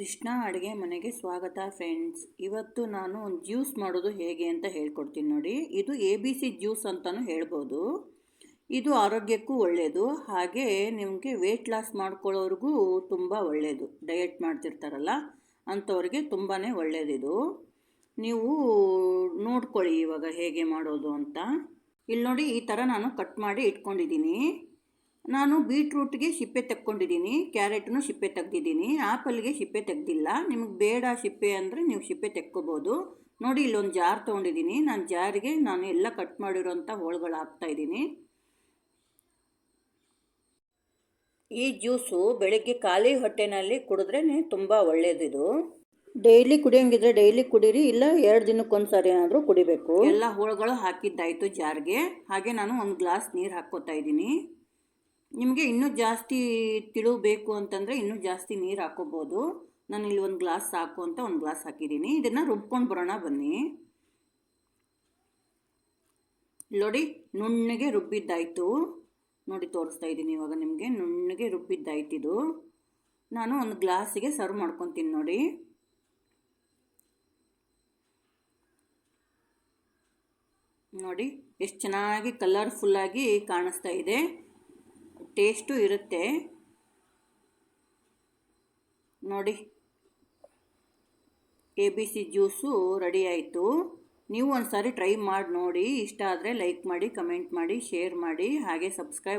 ಕೃಷ್ಣ ಅಡುಗೆ ಮನೆಗೆ ಸ್ವಾಗತ ಫ್ರೆಂಡ್ಸ್ ಇವತ್ತು ನಾನು ಒಂದು ಜ್ಯೂಸ್ ಮಾಡೋದು ಹೇಗೆ ಅಂತ ಹೇಳ್ಕೊಡ್ತೀನಿ ನೋಡಿ. ಇದು ಎ ಬಿ ಸಿ ಜ್ಯೂಸ್ ಅಂತಲೂ ಹೇಳ್ಬೋದು. ಇದು ಆರೋಗ್ಯಕ್ಕೂ ಒಳ್ಳೆಯದು ಹಾಗೆ ನಿಮಗೆ ವೆಯ್ಟ್ ಲಾಸ್ ಮಾಡ್ಕೊಳ್ಳೋರಿಗೂ ತುಂಬ ಒಳ್ಳೆಯದು ಡಯಟ್ ಮಾಡ್ತಿರ್ತಾರಲ್ಲ, ಅಂಥವ್ರಿಗೆ ತುಂಬಾ ಒಳ್ಳೆಯದಿದು ನೀವು ನೋಡ್ಕೊಳ್ಳಿ ಇವಾಗ ಹೇಗೆ ಮಾಡೋದು ಅಂತ. ಇಲ್ಲಿ ನೋಡಿ ಈ ಥರ ನಾನು ಕಟ್ ಮಾಡಿ ಇಟ್ಕೊಂಡಿದ್ದೀನಿ. ನಾನು ಬೀಟ್ರೂಟ್ಗೆ ಸಿಪ್ಪೆ ತೆಕ್ಕೊಂಡಿದ್ದೀನಿ ಕ್ಯಾರೆಟ್ನು ಸಿಪ್ಪೆ ತೆಗ್ದಿದ್ದೀನಿ ಆ್ಯಪಲ್ಗೆ ಸಿಪ್ಪೆ ತೆಗ್ದಿಲ್ಲ. ನಿಮಗೆ ಬೇಡ ಸಿಪ್ಪೆ ಅಂದರೆ ನೀವು ಸಿಪ್ಪೆ ತೆಕ್ಕೋಬೋದು. ನೋಡಿ ಇಲ್ಲೊಂದು ಜಾರ್ ತೊಗೊಂಡಿದ್ದೀನಿ. ನಾನು ಜಾರಿಗೆ ನಾನು ಎಲ್ಲ ಕಟ್ ಮಾಡಿರೋಂಥ ಹೋಳುಗಳು ಹಾಕ್ತಾಯಿದ್ದೀನಿ ಈ ಜ್ಯೂಸು ಬೆಳಗ್ಗೆ ಖಾಲಿ ಹೊಟ್ಟೆನಲ್ಲಿ ಕುಡಿದ್ರೆ ತುಂಬ ಒಳ್ಳೆಯದಿದು ಡೈಲಿ ಕುಡಿಯೋಂಗಿದ್ರೆ ಡೈಲಿ ಕುಡೀರಿ ಇಲ್ಲ ಎರಡು ದಿನಕ್ಕೊಂದು ಸಾರಿ ಏನಾದರೂ ಕುಡಿಬೇಕು? ಎಲ್ಲ ಹೋಳುಗಳು ಹಾಕಿದ್ದಾಯಿತು ಜಾರ್ಗೆ. ಹಾಗೆ ನಾನು ಒಂದು ಗ್ಲಾಸ್ ನೀರು ಹಾಕ್ಕೋತಾ ಇದ್ದೀನಿ. ನಿಮಗೆ ಇನ್ನೂ ಜಾಸ್ತಿ ತಿಳು ಬೇಕು ಅಂತಂದರೆ ಇನ್ನೂ ಜಾಸ್ತಿ ನೀರು ಹಾಕೋಬೋದು. ನಾನು ಇಲ್ಲಿ ಒಂದು ಗ್ಲಾಸ್ ಸಾಕು ಅಂತ ಒಂದು ಗ್ಲಾಸ್ ಹಾಕಿದ್ದೀನಿ. ಇದನ್ನು ರುಬ್ಕೊಂಡು ಬರೋಣ ಬನ್ನಿ. ನೋಡಿ, ನುಣ್ಣಗೆ ರುಬ್ಬಿದ್ದಾಯಿತು. ನೋಡಿ, ತೋರಿಸ್ತಾ ಇದ್ದೀನಿ ಇವಾಗ ನಿಮಗೆ. ನುಣ್ಣಗೆ ರುಬ್ಬಿದ್ದಾಯ್ತು ಇದು. ನಾನು ಒಂದು ಗ್ಲಾಸಿಗೆ ಸರ್ವ್ ಮಾಡ್ಕೊತೀನಿ ನೋಡಿ. ನೋಡಿ, ಎಷ್ಟು ಚೆನ್ನಾಗಿ ಕಲರ್ಫುಲ್ಲಾಗಿ ಕಾಣಿಸ್ತಾ ಇದೆ. ಟೇಸ್ಟು ಇರುತ್ತೆ. ನೋಡಿ. A B C juice ready ಆಯಿತು. ನೀವು ಒಂದು ಸಾರಿ ಟ್ರೈ ಮಾಡಿ ನೋಡಿ. ಇಷ್ಟ ಆದರೆ ಲೈಕ್ ಮಾಡಿ, ಕಮೆಂಟ್ ಮಾಡಿ, ಶೇರ್ ಮಾಡಿ, ಹಾಗೆ ಸಬ್ಸ್ಕ್ರೈಬ್